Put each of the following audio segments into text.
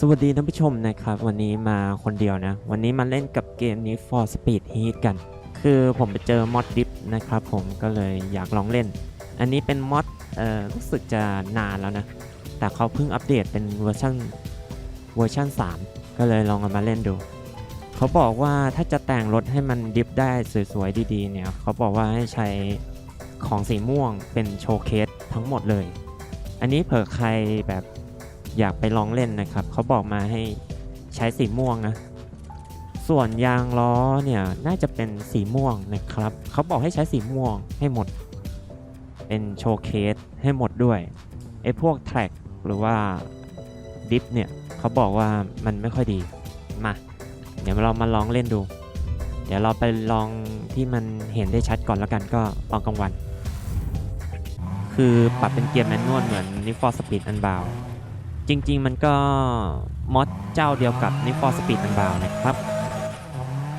สวัสดีท่านผู้ชมนะครับ วันนี้มาคนเดียวนะ วันนี้มาเล่นกับเกมนี้ For Speed Heat กัน คือผมไปเจอมอดดิฟนะครับผมก็เลยอยากลองเล่น อันนี้เป็นมอดเอ่อรู้สึกจะนานแล้วนะ แต่เขาเพิ่งอัปเดตเป็นเวอร์ชันเวอร์ชัน3 ก็เลยลองเอามาเล่นดู เขาบอกว่าถ้าจะแต่งรถให้มันดิฟได้สวยๆดีๆเนี่ยเขาบอกว่าให้ใช้ของสีม่วงเป็นโชว์เคสทั้งหมดเลย อันนี้เผื่อใครแบบ อยากไปลองเล่นนะครับ เขาบอกมาให้ใช้สีม่วงนะ ส่วนยางล้อเนี่ยน่าจะเป็นสีม่วงนะครับ เขาบอกให้ใช้สีม่วงให้หมด เป็นโชว์เคสให้หมดด้วยไอ้พวกแทร็กหรือว่าดิฟเนี่ยเขาบอกว่ามันไม่ค่อยดี มา เดี๋ยวเรามาลองเล่นดู เดี๋ยวเราไปลองที่มันเห็นได้ชัดก่อนแล้วกันก็ตอนกลางวัน คือปรับเป็นเกียร์แมนนวลเหมือน Need for Speed Unbound จริง ๆ มันก็มอดเจ้าเดียวกับ Need for Speed Unbound นะครับ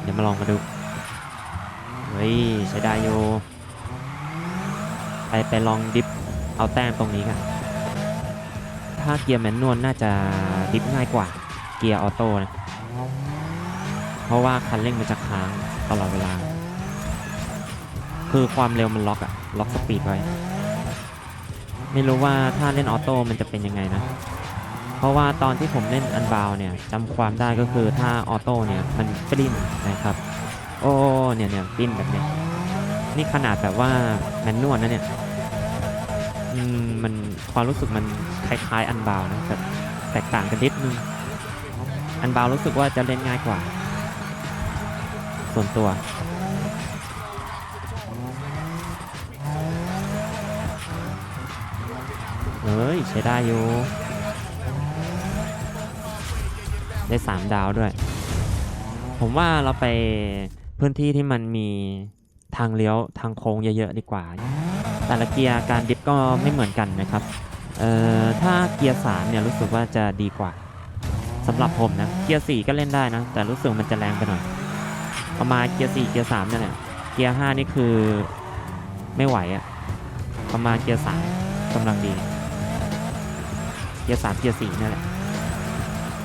เดี๋ยวมาลองมาดู เฮ้ย ใช้ได้โยไปไปลองดิฟเอาแต้มตรงนี้กัน ถ้าเกียร์แมนนวลน่าจะดิฟง่ายกว่าเกียร์ออโต้นะ เพราะว่าคันเร่งมันจะค้างตลอดเวลา คือความเร็วมันล็อกอะล็อกสปีดไว้ ไม่รู้ว่าถ้าเล่นออโต้มันจะเป็นยังไงนะ เพราะว่าตอนที่ผมเล่นอันบาวเนี่ยจำความได้ก็คือถ้าออโต้เนี่ยมันปริ้นนะครับ โอ้เนี่ยเนี่ยปริ้นแบบเนี้ยนี่ขนาดแบบว่าแมนนวลนะเนี่ยมมันความรู้สึกมันคล้ายๆอันบาวนะแต่แตกต่างกันนิดนึง อันบาวรู้สึกว่าจะเล่นง่ายกว่า ส่วนตัวเฮ้ยใช้ได้อยู่ ได้ 3 ดาวด้วย ผมว่าเราไปพื้นที่ที่มันมีทางเลี้ยวทางโค้งเยอะๆดีกว่า แต่ละเกียร์การดิฟก็ไม่เหมือนกันนะครับ เอ่อ ถ้าเกียร์3เนี่ยรู้สึกว่าจะดีกว่าสำหรับผมนะ เกียร์4ก็เล่นได้นะ แต่รู้สึกมันจะแรงไปหน่อยประมาณเกียร์4เกียร์3นั่นแหละ เกียร์5นี่คือไม่ไหวอะประมาณเกียร์3กำลังดี เกียร์3เกียร์4นั่นแหละ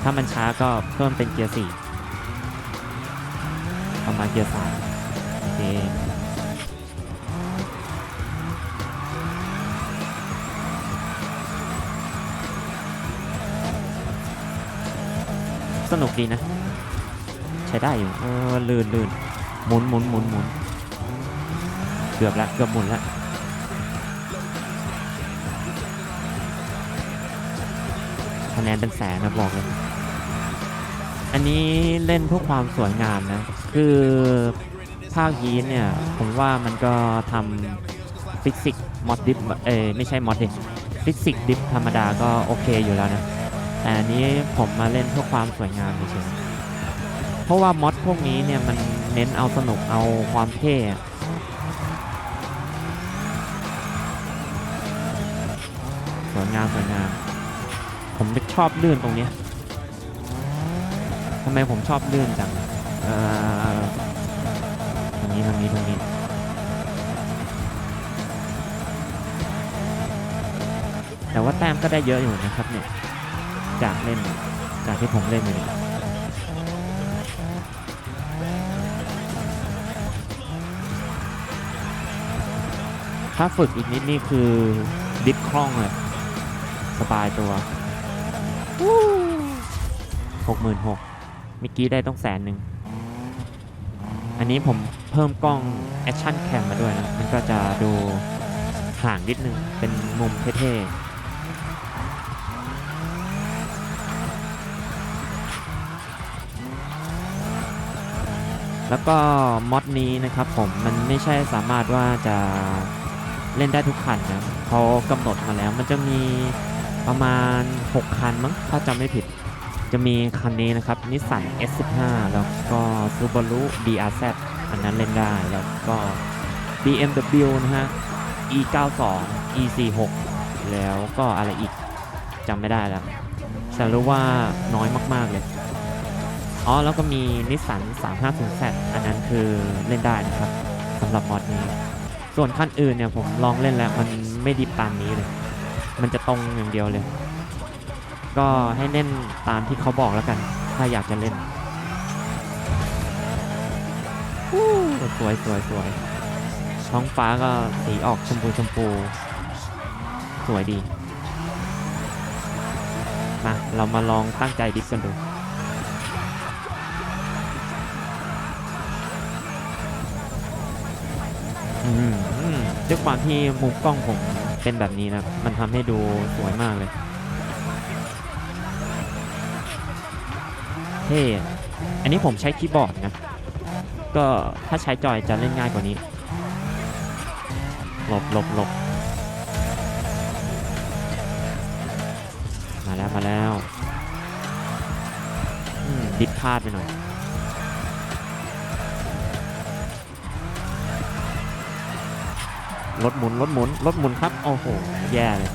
ถ้ามันช้าก็เพิ่มเป็นเกียร์4ประมาณเกียร์3โอเคสนุกดีนะ ใช้ได้อยู่ เออ ลื่นลื่นหมุนหมุนหมุนหมุนเกือบละเกือบหมุนละคะแนนเป็นแสนนะบอกเลย อันนี้เล่นเพื่อความสวยงามนะ คือภาคยีนเนี่ย ผมว่ามันก็ทำฟิสิกมอดดิฟเอไม่ใช่มอดดิฟิสิกดิฟธรรมดาก็โอเคอยู่แล้วนะ แต่อันนี้ผมมาเล่นเพื่อความสวยงามเฉยๆเพราะว่ามอดพวกนี้เนี่ย มันเน้นเอาสนุกเอาความเท่สวยงามสวยงาม ผมชอบลื่นตรงนี้ ทำไมผมชอบลื่นจังเอ่อตรงนี้ตรงนี้ตรงนี้แต่ว่าแต้มก็ได้เยอะอยู่นะครับเนี่ยจากเล่นจากที่ผมเล่นอยู่เนี่ยถ้าฝึกอีกนิดนี่คือดิฟคล่องเลยสบายตัวหกหมื่นหก เมื่อกี้ได้ต้องแสนหนึ่ง อันนี้ผมเพิ่มกล้องแอคชั่นแคมมาด้วยนะ มันก็จะดูห่างนิดนึง เป็นมุมเท่ๆแล้วก็มอดนี้นะครับผมมันไม่ใช่สามารถว่าจะเล่นได้ทุกคันนะเขากำหนดมาแล้ว มันจะมีประมาณ 6 คันมั้งถ้าจำไม่ผิด จะมีคันนี้นะครับนิสสัน S15 แล้วก็ Subaru BRZ อันนั้นเล่นได้แล้วก็ BMW นะฮะ E92 E46 แล้วก็อะไรอีกจำไม่ได้แล้วแต่รู้ว่าน้อยมากๆเลยอ๋อแล้วก็มีนิสสัน 350Z อันนั้นคือเล่นได้นะครับสำหรับมอดนี้ ส่วนขั้นอื่นเนี่ยผมลองเล่นแล้วมันไม่ดีตามนี้เลย มันจะตรงอย่างเดียวเลย ก็ให้เล่นตามที่เขาบอกแล้วกัน ถ้าอยากจะเล่นอู้สวยสวยสวยท้องฟ้าก็สีออกชมพูชมพู สวยดี มา เรามาลองตั้งใจดิฟกันดูอืมอืมด้วยความที่มุมกล้องผมเป็นแบบนี้นะ มันทำให้ดูสวยมากเลย เท่อันนี้ผมใช้คีย์บอร์ดนะ ก็ถ้าใช้จอยจะเล่นง่ายกว่านี้ หลบหลบหลบมาแล้วมาแล้วดิดพลาดไปหน่อยรถหมุนรถหมุนรถหมุนครับ โอ้โห แย่เลย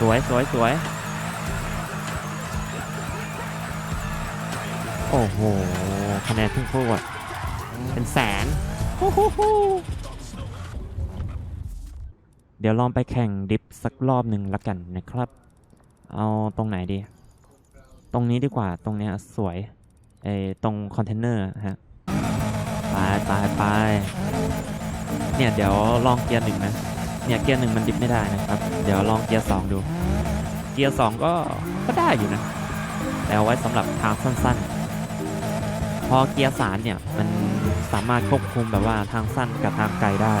สวยสวยสวย โอ้โห คะแนนพุ่งพวดเป็นแสน เดี๋ยวลองไปแข่งดิฟสักรอบหนึ่งละกันนะครับ เอาตรงไหนดี ตรงนี้ดีกว่า ตรงเนี้ยสวยไอ้ตรงคอนเทนเนอร์ฮะ ไปไปไปเนี่ย เดี๋ยวลองเกียร์หนึ่งนะ เนี่ยเกียร์หนึ่งมันดิฟไม่ได้นะครับ เดี๋ยวลองเกียร์สองดู เกียร์สองก็ก็ได้อยู่นะ แต่เอาไว้สำหรับทางสั้นๆ พอเกียร์สามเนี่ยมันสามารถควบคุมแบบว่าทางสั้นกับทางไกลได้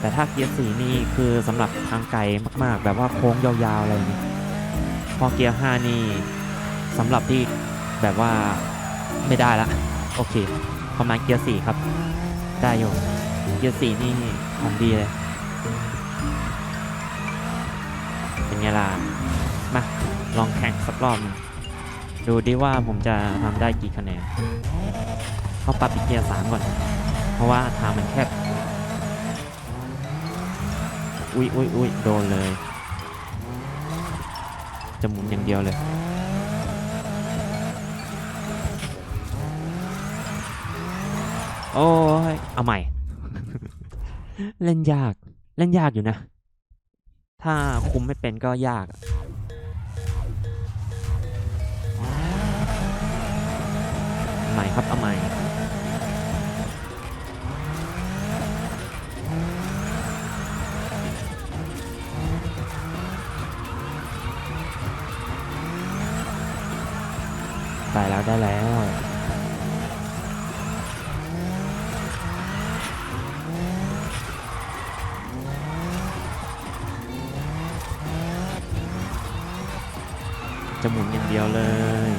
แต่ถ้าเกียร์สี่นี่คือสำหรับทางไกลมากๆ แบบว่าโค้งยาวๆอะไรอย่างนี้พอเกียร์ห้านี่สำหรับที่แบบว่าไม่ได้ละโอเคประมาณเกียร์สี่ครับ ได้อยู่ เกียร์สี่นี่ของดีเลย เป็นไงล่ะมา ลองแข่งสักรอบหนึ่งดูดิว่าผมจะทำได้กี่คะแนนเข้าปรับอีกเกียร์สามก่อน เพราะว่าทางมันแคบ อุ๊ยอุ๊ยอุ๊ยโดนเลย จะหมุนอย่างเดียวเลยโอ้ย เอาใหม่ เล่นยาก เล่นยากอยู่นะ ถ้าคุมไม่เป็นก็ยากใหม่ครับเอาใหม่ได้แล้วได้แล้ว เดียวเลย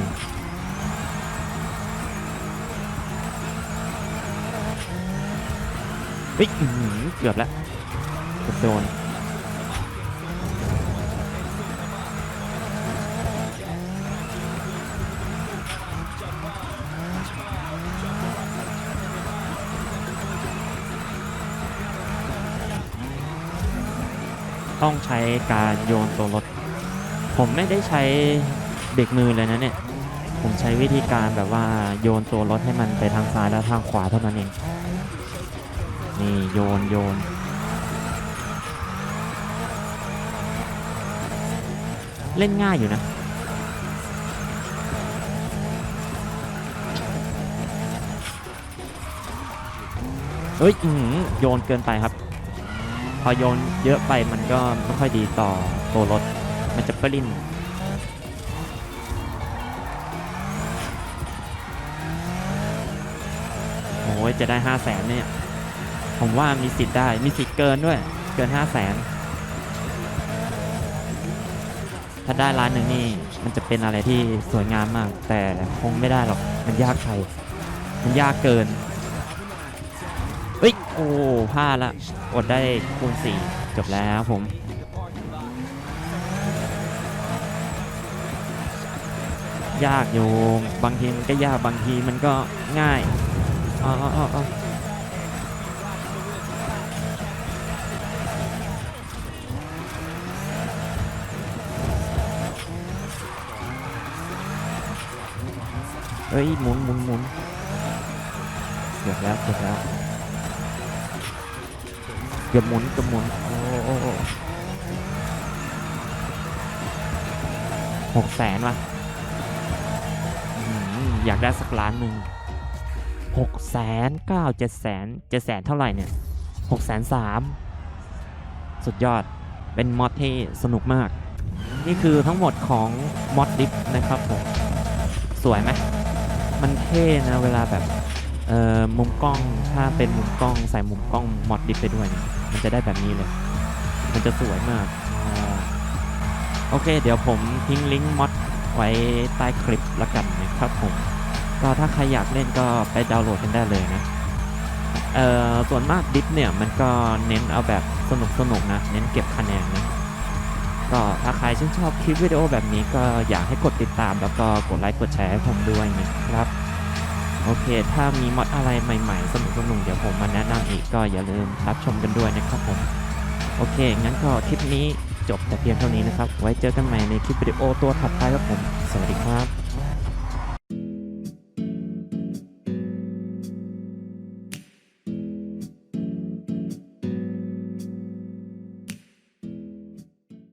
เฮ้ยเกือบแล้วโดนต้องใช้การโยนตัวรถ ผมไม่ได้ใช้ เบรกมือเลยนะเนี่ย ผมใช้วิธีการแบบว่าโยนตัวรถให้มันไปทางซ้ายและทางขวาเท่านั้นเอง นี่โยนโยน เล่นง่ายอยู่นะเฮ้ยโยนเกินไปครับ พอโยนเยอะไปมันก็ไม่ค่อยดีต่อตัวรถ มันจะปริ้น โอ้ยจะได้ห้าแสนเนี่ย ผมว่ามีสิทธิ์ได้ มีสิทธิ์เกินด้วย เกินห้าแสน ถ้าได้ล้านหนึ่งนี่ มันจะเป็นอะไรที่สวยงามมาก แต่คงไม่ได้หรอก มันยากไปมันยากเกิน เฮ้ย โอ้พลาดละ อดได้คูณสี่จบแล้วผมยากอยู่บางทีมันก็ยากบางทีมันก็ง่าย เอ้ยหมุนหมุนหมุนเกือบแล้วเกือบแล้วเกือบหมุนเกือบหมุนโอ้โอ้โอ้หกแสนวะอืมอยากได้สักล้านหนึ่ง หกแสนเก้าเจ็ดแสนเจ็ดแสนเท่าไหร่เนี่ยหกแสนสามสุดยอดเป็นมอดที่สนุกมาก นี่คือทั้งหมดของมอดดิฟนะครับผม สวยไหมมันเท่นะเวลาแบบเอ่อมุมกล้องถ้าเป็นมุมกล้องใส่มุมกล้องมอดดิฟไปด้วยเนี่ยมันจะได้แบบนี้เลย มันจะสวยมากโอเค เดี๋ยวผมทิ้งลิงก์มอดไว้ใต้คลิปละกันนะครับผม ก็ถ้าใครอยากเล่นก็ไปดาวน์โหลดกันได้เลยนะ เอ่อส่วนมากดิฟเนี่ยมันก็เน้นเอาแบบสนุกสนุกนะ เน้นเก็บคะแนนนะ ก็ถ้าใครชื่นชอบคลิปวิดีโอแบบนี้ก็อยากให้กดติดตามแล้วก็กดไลค์กดแชร์ให้ผมด้วยนะครับ โอเค ถ้ามีมอดอะไรใหม่ๆ สนุกๆเดี๋ยวผมมาแนะนำอีกก็อย่าลืมรับชมกันด้วยนะครับผม โอเค งั้นก็คลิปนี้จบแต่เพียงเท่านี้นะครับ ไว้เจอกันใหม่ในคลิปวิดีโอตัวถัดไปครับผม สวัสดีครับ